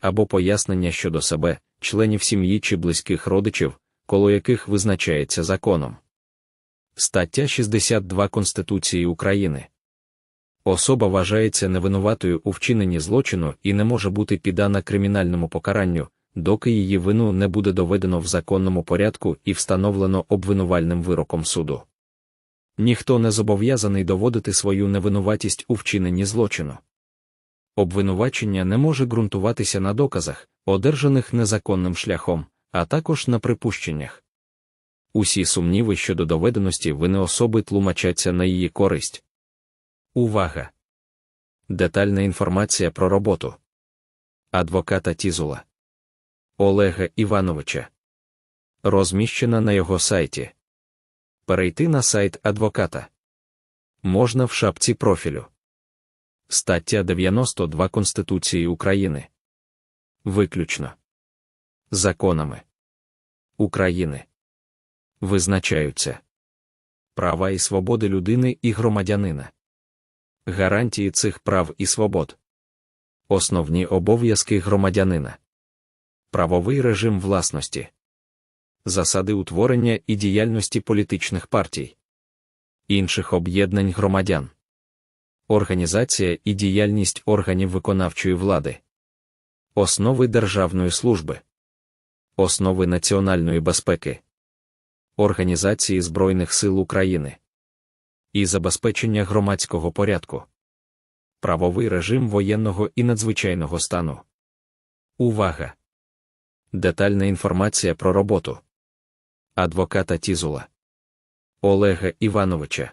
або пояснення щодо себе, членів сім'ї чи близьких родичів, коло яких визначається законом. Стаття 62 Конституції України. Особа вважається невинуватою у вчиненні злочину і не може бути піддана кримінальному покаранню, доки її вину не буде доведено в законному порядку і встановлено обвинувальним вироком суду. Ніхто не зобов'язаний доводити свою невинуватість у вчиненні злочину. Обвинувачення не може ґрунтуватися на доказах, одержаних незаконним шляхом, а також на припущеннях. Усі сумніви щодо доведеності вини особи тлумачаться на її користь. Увага! Детальна інформація про роботу адвоката Тізула Олега Івановича. Розміщена на його сайті. Перейти на сайт адвоката можна в шапці профілю. Стаття 92 Конституції України. Виключно. Законами. України. Визначаються. Права і свободи людини і громадянина, гарантії цих прав і свобод, основні обов'язки громадянина, правовий режим власності, засади утворення і діяльності політичних партій, інших об'єднань громадян, організація і діяльність органів виконавчої влади, основи державної служби, основи національної безпеки. Організації Збройних сил України і забезпечення громадського порядку, правовий режим воєнного і надзвичайного стану. Увага! Детальна інформація про роботу адвоката Тізула Олега Івановича.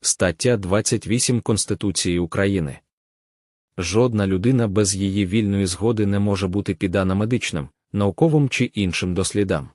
Стаття 28 Конституції України. Жодна людина без її вільної згоди не може бути піддана медичним, науковим чи іншим дослідам.